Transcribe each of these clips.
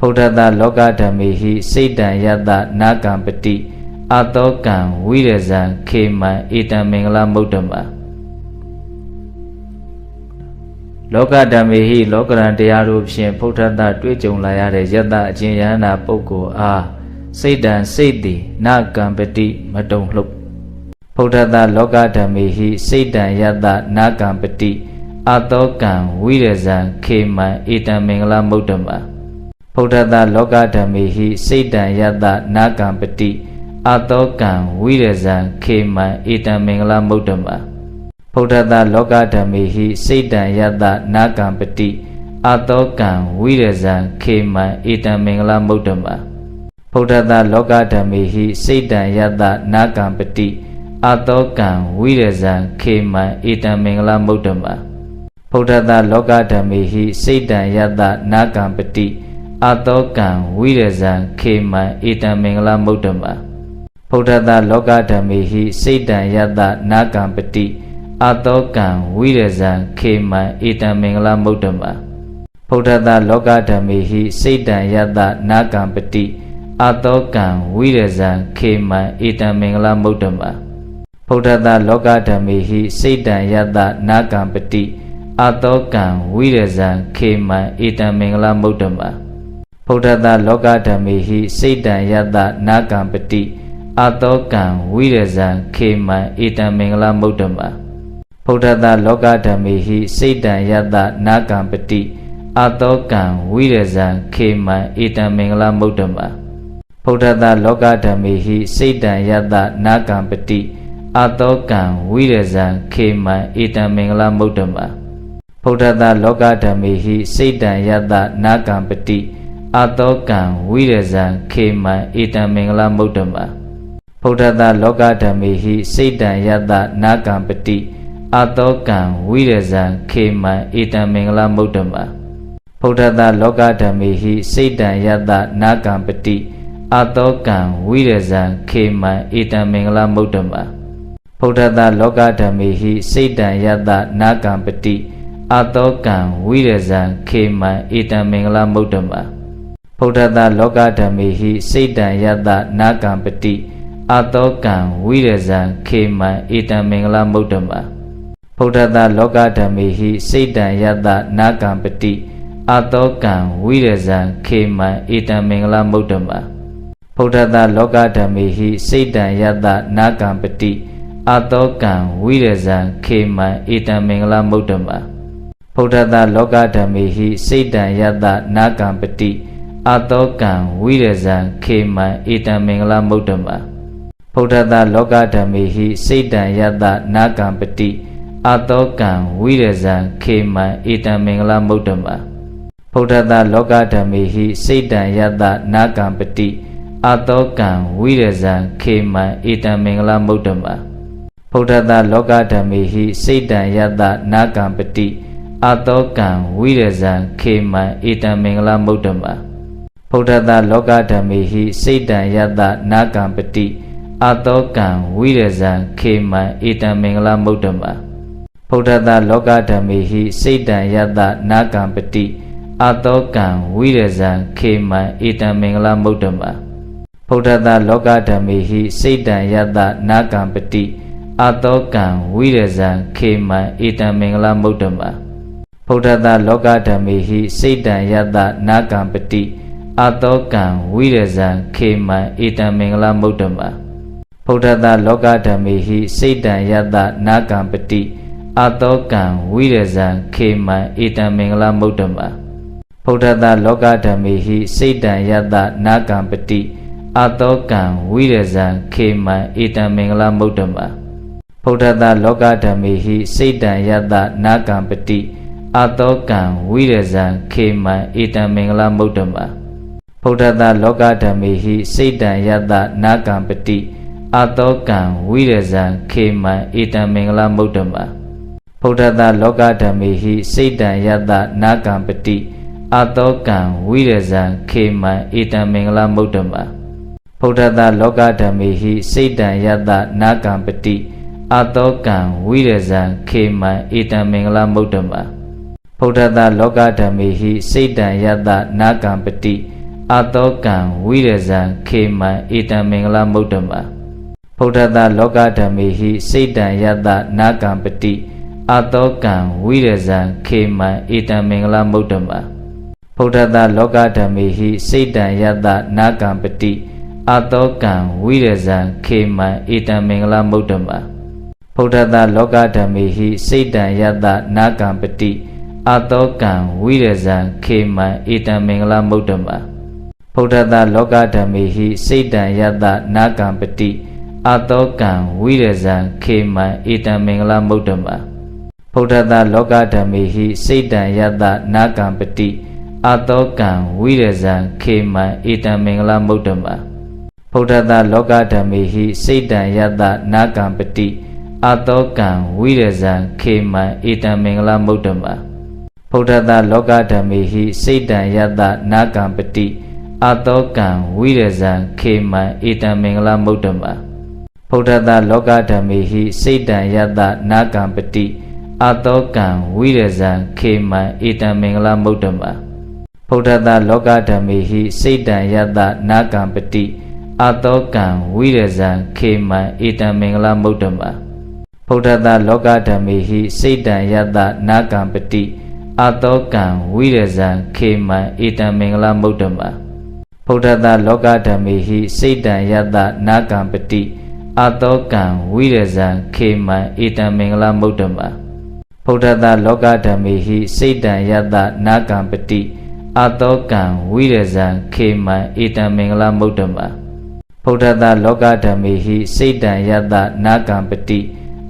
ဗုဒ္ဓတလောကဓမ္မေဟိစိတ်တံယတနာကံပတိအတောကံဝိရဇံခေမံဧတံမင်္ဂလမုဒ္ဓမာလောကဓမ္မေဟိလောကရန်တရားတို့ဖြင့်ဖုဒ္ဓတတွေ့ကြုံလာရတဲ့ယတအကျဉ်ယန္တာပုဂ္ဂိုလ်အားစိတ်တံစိတ်တိနာကံပတိမတုံလှုပ်ဖုဒ္ဓတလောကဓမ္မေဟိစိတ်တံယတနာကံပတိအတောကံဝိရဇံခေမံဧတံမင်္ဂလမုဒ္ဓမာ ဗုဒ္ဓတလောကဓမ္မေဟိစိတ်တံယတနာကံပတိအတောကံဝိရဇံခေမံဧတံမင်္ဂလမုဒ္ဓမာဗုဒ္ဓတလောကဓမ္မေဟိစိတ်တံယတနာကံပတိအတောကံဝိရဇံခေမံဧတံမင်္ဂလမုဒ္ဓမာဗုဒ္ဓတလောကဓမ္မေဟိစိတ်တံယတနာကံပတိအတောကံဝိရဇံခေမံဧတံမင်္ဂလမုဒ္ဓမာဗုဒ္ဓတလောကဓမ္မေဟိစိတ်တံယတနာကံပတိ အတောကံဝိရဇံခေမံဧတံမင်္ဂလမုဒ္ဓမာဗုဒ္ဓတလောကဓမ္မေဟိစိတ်တံယတနာကံပတိအတောကံဝိရဇံခေမံဧတံမင်္ဂလမုဒ္ဓမာဗုဒ္ဓတလောကဓမ္မေဟိစိတ်တံယတနာကံပတိအတောကံဝိရဇံခေမံဧတံမင်္ဂလမုဒ္ဓမာဗုဒ္ဓတလောကဓမ္မေဟိစိတ်တံယတနာကံပတိအတောကံဝိရဇံခေမံဧတံမင်္ဂလမုဒ္ဓမာ ဗုဒ္ဓတလောကဓမ္မေဟိစိတ်တံယတနာကံပတိအတောကံဝိရဇံခေမံဧတံမင်္ဂလမုဒ္ဓမာဗုဒ္ဓတလောကဓမ္မေဟိစိတ်တံယတနာကံပတိအတောကံဝိရဇံခေမံဧတံမင်္ဂလမုဒ္ဓမာဗုဒ္ဓတလောကဓမ္မေဟိစိတ်တံယတနာကံပတိအတောကံဝိရဇံခေမံဧတံမင်္ဂလမုဒ္ဓမာဗုဒ္ဓတလောကဓမ္မေဟိစိတ်တံယတနာကံပတိ အတောကံဝိရဇံခေမံဧတံမင်္ဂလမုဒ္ဓမာဗုဒ္ဓတလောကဓမ္မေဟိစိတ်တံယတနာကံပတိအတောကံဝိရဇံခေမံဧတံမင်္ဂလမုဒ္ဓမာဗုဒ္ဓတလောကဓမ္မေဟိစိတ်တံယတနာကံပတိအတောကံဝိရဇံခေမံဧတံမင်္ဂလမုဒ္ဓမာဗုဒ္ဓတလောကဓမ္မေဟိစိတ်တံယတနာကံပတိအတောကံဝိရဇံခေမံဧတံမင်္ဂလမုဒ္ဓမာ ဗုဒ္ဓတလောကဓမ္မေဟိစိတ်တံယတနာကံပတိအတောကံဝိရဇံခေမံဧတံမင်္ဂလမုဒ္ဓမာဗုဒ္ဓတလောကဓမ္မေဟိစိတ်တံယတနာကံပတိအတောကံဝိရဇံခေမံဧတံမင်္ဂလမုဒ္ဓမာဗုဒ္ဓတလောကဓမ္မေဟိစိတ်တံယတနာကံပတိအတောကံဝိရဇံခေမံဧတံမင်္ဂလမုဒ္ဓမာဗုဒ္ဓတလောကဓမ္မေဟိစိတ်တံယတနာကံပတိ အတောကံဝိရဇံခေမံဧတံမင်္ဂလမုဒ္ဓမာဗုဒ္ဓတလောကဓမ္မေဟိစိတ်တံယတနာကံပတိအတောကံဝိရဇံခေမံဧတံမင်္ဂလမုဒ္ဓမာဗုဒ္ဓတလောကဓမ္မေဟိစိတ်တံယတနာကံပတိအတောကံဝိရဇံခေမံဧတံမင်္ဂလမုဒ္ဓမာဗုဒ္ဓတလောကဓမ္မေဟိစိတ်တံယတနာကံပတိအတောကံဝိရဇံခေမံဧတံမင်္ဂလမုဒ္ဓမာ ဗုဒ္ဓတလောကဓမ္မေဟိစိတ်တံယတနာကံပတိအတောကံဝိရဇံခေမံဧတံမင်္ဂလမုဒ္ဓမာဗုဒ္ဓတလောကဓမ္မေဟိစိတ်တံယတနာကံပတိအတောကံဝိရဇံခေမံဧတံမင်္ဂလမုဒ္ဓမာဗုဒ္ဓတလောကဓမ္မေဟိစိတ်တံယတနာကံပတိအတောကံဝိရဇံခေမံဧတံမင်္ဂလမုဒ္ဓမာဗုဒ္ဓတလောကဓမ္မေဟိစိတ်တံယတနာကံပတိ အတောကံဝိရဇံခေမံဧတံမင်္ဂလမုဒ္ဓမာဗုဒ္ဓတလောကဓမ္မေဟိစိတ်တံယတနာကံပတိအတောကံဝိရဇံခေမံဧတံမင်္ဂလမုဒ္ဓမာဗုဒ္ဓတလောကဓမ္မေဟိစိတ်တံယတနာကံပတိအတောကံဝိရဇံခေမံဧတံမင်္ဂလမုဒ္ဓမာဗုဒ္ဓတလောကဓမ္မေဟိစိတ်တံယတနာကံပတိအတောကံဝိရဇံခေမံဧတံမင်္ဂလမုဒ္ဓမာ ဗုဒ္ဓတလောကဓမ္မေဟိစိတ်တံယတနာကံပတိအတောကံဝိရဇံခေမံဧတံမင်္ဂလမုဒ္ဓမာဗုဒ္ဓတလောကဓမ္မေဟိစိတ်တံယတနာကံပတိအတောကံဝိရဇံခေမံဧတံမင်္ဂလမုဒ္ဓမာဗုဒ္ဓတလောကဓမ္မေဟိစိတ်တံယတနာကံပတိအတောကံဝိရဇံခေမံဧတံမင်္ဂလမုဒ္ဓမာဗုဒ္ဓတလောကဓမ္မေဟိစိတ်တံယတနာကံပတိ အာတောကံဝိရဇံခေမံဧတံမင်္ဂလမုဒ္ဓမာဖုဒ္ဓတလောကဓမ္မေဟိစိတ်တံယတ္တနာကံပတိအာတောကံဝိရဇံခေမံဧတံမင်္ဂလမုဒ္ဓမာဖုဒ္ဓတလောကဓမ္မေဟိစိတ်တံယတ္တနာကံပတိအာတောကံဝိရဇံခေမံဧတံမင်္ဂလမုဒ္ဓမာဖုဒ္ဓတလောကဓမ္မေဟိစိတ်တံယတ္တနာကံပတိအာတောကံဝိရဇံခေမံဧတံမင်္ဂလမုဒ္ဓမာ ဗုဒ္ဓတလောကဓမ္မေဟိစိတ်တံယတနာကံပတိအတောကံဝိရဇံခေမံဧတံမင်္ဂလမုဒ္ဓမာဗုဒ္ဓတလောကဓမ္မေဟိစိတ်တံယတနာကံပတိအတောကံဝိရဇံခေမံဧတံမင်္ဂလမုဒ္ဓမာဗုဒ္ဓတလောကဓမ္မေဟိစိတ်တံယတနာကံပတိအတောကံဝိရဇံခေမံဧတံမင်္ဂလမုဒ္ဓမာဗုဒ္ဓတလောကဓမ္မေဟိစိတ်တံယတနာကံပတိ အတောကံဝိရဇံခေမံဧတံမင်္ဂလမုဒ္ဓမာဖုဒ္ဓတလောကဓမ္မေဟိစိတ်တံယတနာကံပတိအတောကံဝိရဇံခေမံဧတံမင်္ဂလမုဒ္ဓမာဖုဒ္ဓတလောကဓမ္မေဟိစိတ်တံယတနာကံပတိအတောကံဝိရဇံခေမံဧတံမင်္ဂလမုဒ္ဓမာဖုဒ္ဓတလောကဓမ္မေဟိစိတ်တံယတနာကံပတိအတောကံဝိရဇံခေမံဧတံမင်္ဂလမုဒ္ဓမာ ဗုဒ္ဓတလောကဓမ္မေဟိစိတ်တံယတနာကံပတိအတောကံဝိရဇံခေမံဧတံမင်္ဂလမုဒ္ဓမာဗုဒ္ဓတလောကဓမ္မေဟိစိတ်တံယတနာကံပတိအတောကံဝိရဇံခေမံဧတံမင်္ဂလမုဒ္ဓမာဗုဒ္ဓတလောကဓမ္မေဟိစိတ်တံယတနာကံပတိ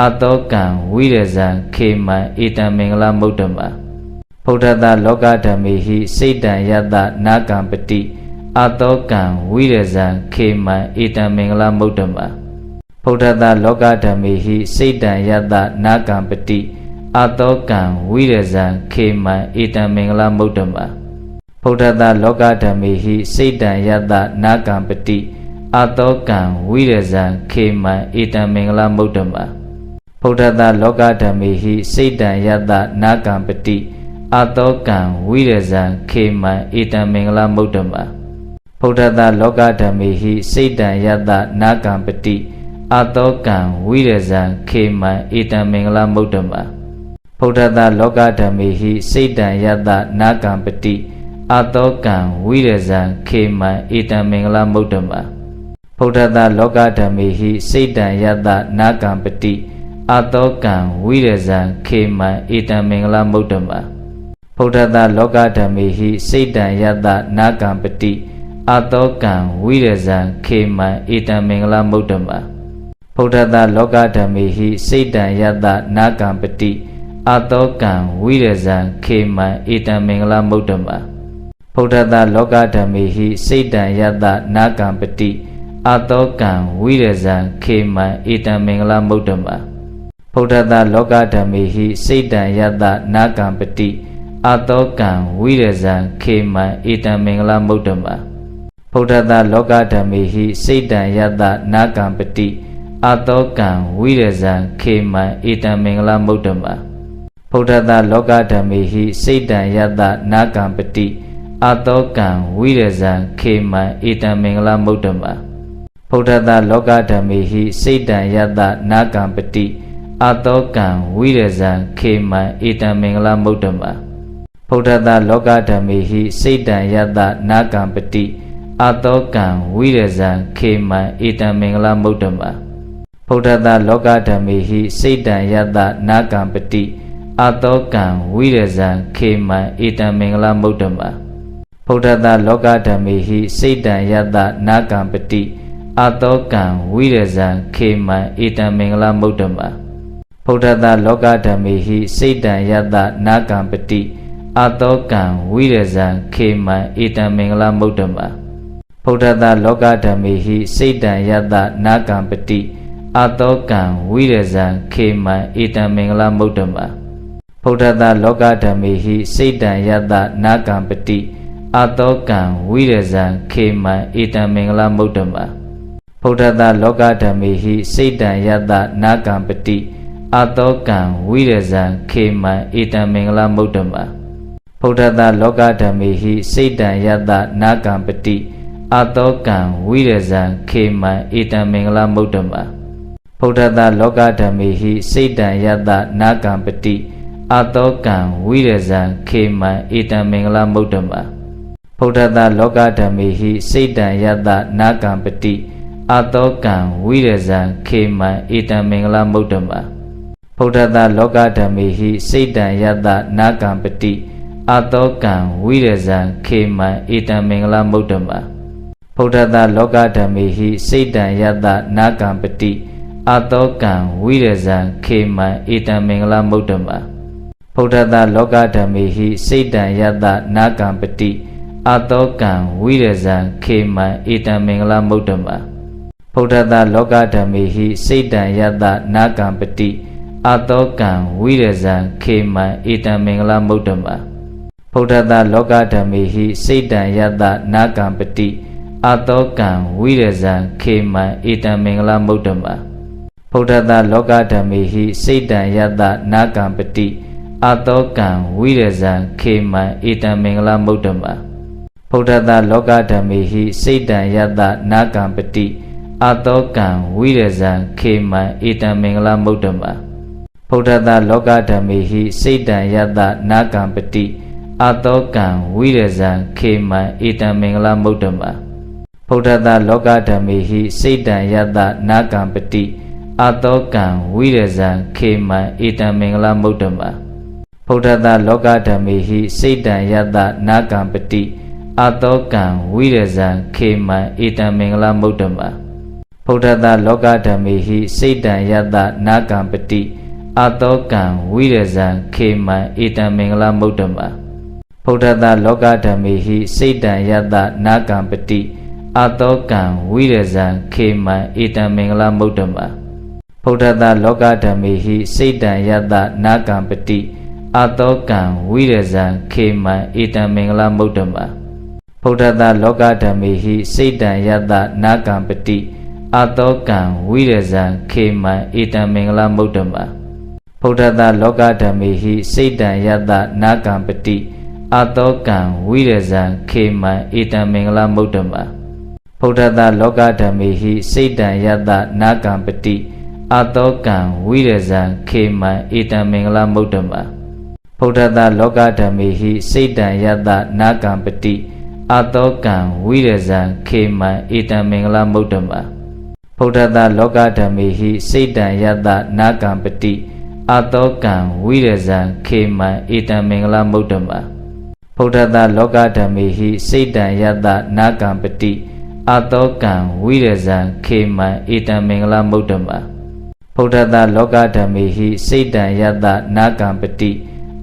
အတောကံဝိရဇံခေမံဧတံမင်္ဂလမုဒ္ဓမာဗုဒ္ဓတလောကဓမ္မေဟိစိတ်တံယတနာကံပတိ အတောကံဝိရဇံခေမံဧတံမင်္ဂလမုဒ္ဓမာဖုဒ္ဓတလောကဓမ္မေဟိစိတ်တံယတနာကံပတိအတောကံဝိရဇံခေမံဧတံမင်္ဂလမုဒ္ဓမာဖုဒ္ဓတလောကဓမ္မေဟိစိတ်တံယတနာကံပတိအတောကံဝိရဇံခေမံဧတံမင်္ဂလမုဒ္ဓမာဖုဒ္ဓတလောကဓမ္မေဟိစိတ်တံယတနာကံပတိအတောကံဝိရဇံခေမံဧတံမင်္ဂလမုဒ္ဓမာ ဗုဒ္ဓတလောကဓမ္မေဟိစိတ်တံယတနာကံပတိအတောကံဝိရဇံခေမံဧတံမင်္ဂလမုဒ္ဓမာဗုဒ္ဓတလောကဓမ္မေဟိစိတ်တံယတနာကံပတိအတောကံဝိရဇံခေမံဧတံမင်္ဂလမုဒ္ဓမာဗုဒ္ဓတလောကဓမ္မေဟိစိတ်တံယတနာကံပတိအတောကံဝိရဇံခေမံဧတံမင်္ဂလမုဒ္ဓမာဗုဒ္ဓတလောကဓမ္မေဟိစိတ်တံယတနာကံပတိ အတောကံဝိရဇံခေမံဧတံမင်္ဂလမုဒ္ဓမာဗုဒ္ဓတလောကဓမ္မေဟိစိတ်တံယတနာကံပတိအတောကံဝိရဇံခေမံဧတံမင်္ဂလမုဒ္ဓမာဗုဒ္ဓတလောကဓမ္မေဟိစိတ်တံယတနာကံပတိအတောကံဝိရဇံခေမံဧတံမင်္ဂလမုဒ္ဓမာဗုဒ္ဓတလောကဓမ္မေဟိစိတ်တံယတနာကံပတိအတောကံဝိရဇံခေမံဧတံမင်္ဂလမုဒ္ဓမာ ဗုဒ္ဓတလောကဓမ္မေဟိစိတ်တံယတနာကံပတိအတောကံဝိရဇံခေမံဧတံမင်္ဂလမုဒ္ဓမာဗုဒ္ဓတလောကဓမ္မေဟိစိတ်တံယတနာကံပတိအတောကံဝိရဇံခေမံဧတံမင်္ဂလမုဒ္ဓမာဗုဒ္ဓတလောကဓမ္မေဟိစိတ်တံယတနာကံပတိအတောကံဝိရဇံခေမံဧတံမင်္ဂလမုဒ္ဓမာဗုဒ္ဓတလောကဓမ္မေဟိစိတ်တံယတနာကံပတိ အတောကံဝိရဇံခေမံဧတံမင်္ဂလမုဒ္ဓမာဗုဒ္ဓတလောကဓမ္မေဟိစိတ်တံယတနာကံပတိအတောကံဝိရဇံခေမံဧတံမင်္ဂလမုဒ္ဓမာဗုဒ္ဓတလောကဓမ္မေဟိစိတ်တံယတနာကံပတိအတောကံဝိရဇံခေမံဧတံမင်္ဂလမုဒ္ဓမာဗုဒ္ဓတလောကဓမ္မေဟိစိတ်တံယတနာကံပတိအတောကံဝိရဇံခေမံဧတံမင်္ဂလမုဒ္ဓမာ ဗုဒ္ဓတလောကဓမ္မေဟိစိတ်တံယတနာကံပတိအတောကံဝိရဇံခေမံဧတံမင်္ဂလမုဒ္ဓမာဗုဒ္ဓတလောကဓမ္မေဟိစိတ်တံယတနာကံပတိအတောကံဝိရဇံခေမံဧတံမင်္ဂလမုဒ္ဓမာဗုဒ္ဓတလောကဓမ္မေဟိစိတ်တံယတနာကံပတိအတောကံဝိရဇံခေမံဧတံမင်္ဂလမုဒ္ဓမာဗဗုဒ္ဓတလောကဓမ္မေဟိစိတ်တံယတနာကံပတိ အတောကံဝိရဇံခေမံဧတံမင်္ဂလမုဒ္ဓမာဗုဒ္ဓတလောကဓမ္မေဟိစိတ်တံယတနာကံပတိအတောကံဝိရဇံခေမံဧတံမင်္ဂလမုဒ္ဓမာဗုဒ္ဓတလောကဓမ္မေဟိစိတ်တံယတနာကံပတိအတောကံဝိရဇံခေမံဧတံမင်္ဂလမုဒ္ဓမာဗုဒ္ဓတလောကဓမ္မေဟိစိတ်တံယတနာကံပတိအတောကံဝိရဇံခေမံဧတံမင်္ဂလမုဒ္ဓမာ ဗုဒ္ဓတလောကဓမ္မေဟိစိတ်တံယတနာကံပတိအတောကံဝိရဇံခေမံဧတံမင်္ဂလမုဒ္ဓမာဗုဒ္ဓတလောကဓမ္မေဟိစိတ်တံယတနာကံပတိအတောကံဝိရဇံခေမံဧတံမင်္ဂလမုဒ္ဓမာဗုဒ္ဓတလောကဓမ္မေဟိစိတ်တံယတနာကံပတိအတောကံဝိရဇံခေမံဧတံမင်္ဂလမုဒ္ဓမာဗုဒ္ဓတလောကဓမ္မေဟိစိတ်တံယတနာကံပတိ အတောကံဝိရဇံခေမံဧတံမင်္ဂလမုဒ္ဓမာဗုဒ္ဓတလောကဓမ္မေဟိစိတ်တံယတနာကံပတိအတောကံဝိရဇံခေမံဧတံမင်္ဂလမုဒ္ဓမာဗုဒ္ဓတလောကဓမ္မေဟိစိတ်တံယတနာကံပတိအတောကံဝိရဇံခေမံဧတံမင်္ဂလမုဒ္ဓမာဗုဒ္ဓတလောကဓမ္မေဟိစိတ်တံယတနာကံပတိအတောကံဝိရဇံခေမံဧတံမင်္ဂလမုဒ္ဓမာ ဗုဒ္ဓတလောကဓမ္မေဟိစိတ်တံယတနာကံပတိအတောကံဝိရဇံခေမံဧတံမင်္ဂလမုဒ္ဓမာဗုဒ္ဓတလောကဓမ္မေဟိစိတ်တံယတနာကံပတိအတောကံဝိရဇံခေမံဧတံမင်္ဂလမုဒ္ဓမာဗုဒ္ဓတလောကဓမ္မေဟိစိတ်တံယတနာကံပတိအတောကံဝိရဇံခေမံဧတံမင်္ဂလမုဒ္ဓမာဗုဒ္ဓတလောကဓမ္မေဟိစိတ်တံယတနာကံပတိ အတောကံဝိရဇံခေမံဧတံမင်္ဂလမုဒ္ဓမာဗုဒ္ဓတလောကဓမ္မေဟိစိတ်တံယတနာကံပတိအတောကံဝိရဇံခေမံဧတံမင်္ဂလမုဒ္ဓမာဗုဒ္ဓတလောကဓမ္မေဟိစိတ်တံယတနာကံပတိအတောကံဝိရဇံခေမံဧတံမင်္ဂလမုဒ္ဓမာဗုဒ္ဓတလောကဓမ္မေဟိစိတ်တံယတနာကံပတိအတောကံဝိရဇံခေမံဧတံမင်္ဂလမုဒ္ဓမာ ဗုဒ္ဓတလောကဓမ္မေဟိစိတ်တံယတနာကံပတိအတောကံဝိရဇံခေမံဧတံမင်္ဂလမုဒ္ဓမာဗုဒ္ဓတလောကဓမ္မေဟိစိတ်တံယတနာကံပတိအတောကံဝိရဇံခေမံဧတံမင်္ဂလမုဒ္ဓမာဗုဒ္ဓတလောကဓမ္မေဟိစိတ်တံယတနာကံပတိအတောကံဝိရဇံခေမံဧတံမင်္ဂလမုဒ္ဓမာဗုဒ္ဓတလောကဓမ္မေဟိစိတ်တံယတနာကံပတိ အတောကံဝိရဇံခေမံဧတံမင်္ဂလမုဒ္ဓမာဗုဒ္ဓတလောကဓမ္မေဟိစိတ်တံယတနာကံပတိ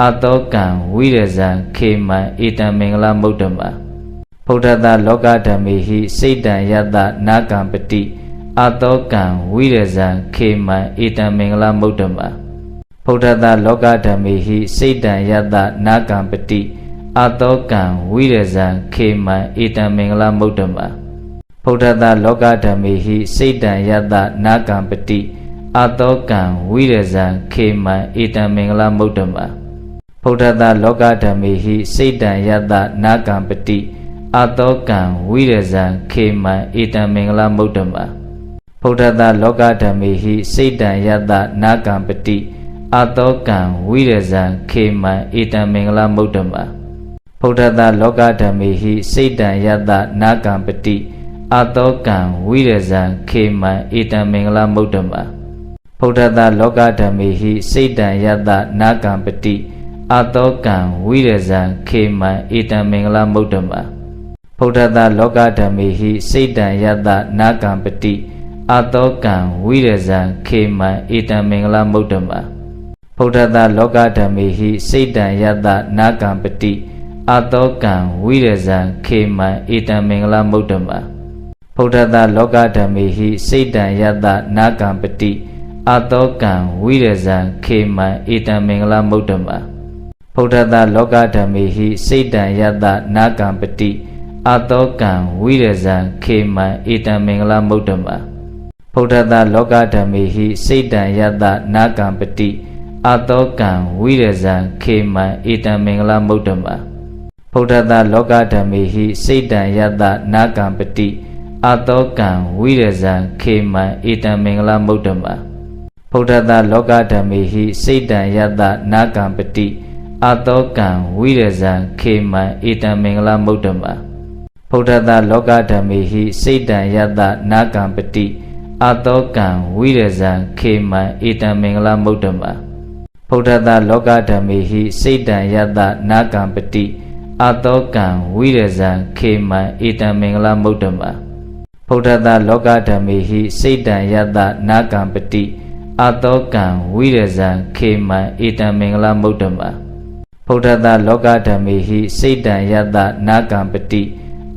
အတောကံဝိရဇံခေမံဧတံမင်္ဂလမုဒ္ဓမာဗုဒ္ဓတလောကဓမ္မေဟိစိတ်တံယတနာကံပတိအတောကံဝိရဇံခေမံဧတံမင်္ဂလမုဒ္ဓမာဗုဒ္ဓတလောကဓမ္မေဟိစိတ်တံယတနာကံပတိအတောကံဝိရဇံခေမံဧတံမင်္ဂလမုဒ္ဓမာ ဗုဒ္ဓတလောကဓမ္မေဟိစိတ်တံယတနာကံပတိအတောကံဝိရဇံခေမံဧတံမင်္ဂလမုဒ္ဓမာဗုဒ္ဓတလောကဓမ္မေဟိစိတ်တံယတနာကံပတိအတောကံဝိရဇံခေမံဧတံမင်္ဂလမုဒ္ဓမာဗုဒ္ဓတလောကဓမ္မေဟိစိတ်တံယတနာကံပတိအတောကံဝိရဇံခေမံဧတံမင်္ဂလမုဒ္ဓမာဗုဒ္ဓတလောကဓမ္မေဟိစိတ်တံယတနာကံပတိ အတောကံဝိရဇံခေမံဧတံမင်္ဂလမုဒ္ဓမာဗုဒ္ဓတလောကဓမ္မေဟိစိတ်တံယတနာကံပတိအတောကံဝိရဇံခေမံဧတံမင်္ဂလမုဒ္ဓမာဗုဒ္ဓတလောကဓမ္မေဟိစိတ်တံယတနာကံပတိအတောကံဝိရဇံခေမံဧတံမင်္ဂလမုဒ္ဓမာဗုဒ္ဓတလောကဓမ္မေဟိစိတ်တံယတနာကံပတိအတောကံဝိရဇံခေမံဧတံမင်္ဂလမုဒ္ဓမာ ဗုဒ္ဓတလောကဓမ္မေဟိစိတ်တံယတနာကံပတိအတောကံဝိရဇံခေမံဧတံမင်္ဂလမုဒ္ဓမာဗုဒ္ဓတလောကဓမ္မေဟိစိတ်တံယတနာကံပတိအတောကံဝိရဇံခေမံဧတံမင်္ဂလမုဒ္ဓမာဗုဒ္ဓတလောကဓမ္မေဟိစိတ်တံယတနာကံပတိအာတောကံဝိရဇံခေမံဧတံမင်္ဂလမုဒ္ဓမာဖုဒ္ဓတလောကဓမ္မေဟိစိတ်တံယတ္တနာကံပတိ အာတောကံဝိရဇံခေမံဧတံမင်္ဂလမုဒ္ဓမာဖုဒ္ဓတလောကဓမ္မေဟိစိတ်တံယတ္တနာကံပတိအာတောကံဝိရဇံခေမံဧတံမင်္ဂလမုဒ္ဓမာဖုဒ္ဓတလောကဓမ္မေဟိစိတ်တံယတ္တနာကံပတိအာတောကံဝိရဇံခေမံဧတံမင်္ဂလမုဒ္ဓမာဖုဒ္ဓတလောကဓမ္မေဟိစိတ်တံယတ္တနာကံပတိအာတောကံဝိရဇံခေမံဧတံမင်္ဂလမုဒ္ဓမာ ဖုဒ္ဓတလောကဓမ္မေဟိစိတ်တံယတ္တနာကံပတိအာတောကံဝိရဇံခေမံဧတံမင်္ဂလမုဒ္ဓမာဖုဒ္ဓတလောကဓမ္မေဟိစိတ်တံယတ္တနာကံပတိ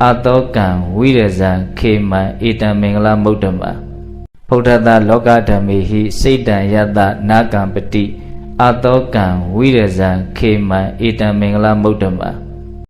အာတောကံဝိရဇံခေမံဧတံမင်္ဂလမုဒ္ဓမာဖုဒ္ဓတလောကဓမ္မေဟိစိတ်တံယတ္တနာကံပတိအာတောကံဝိရဇံခေမံဧတံမင်္ဂလမုဒ္ဓမာ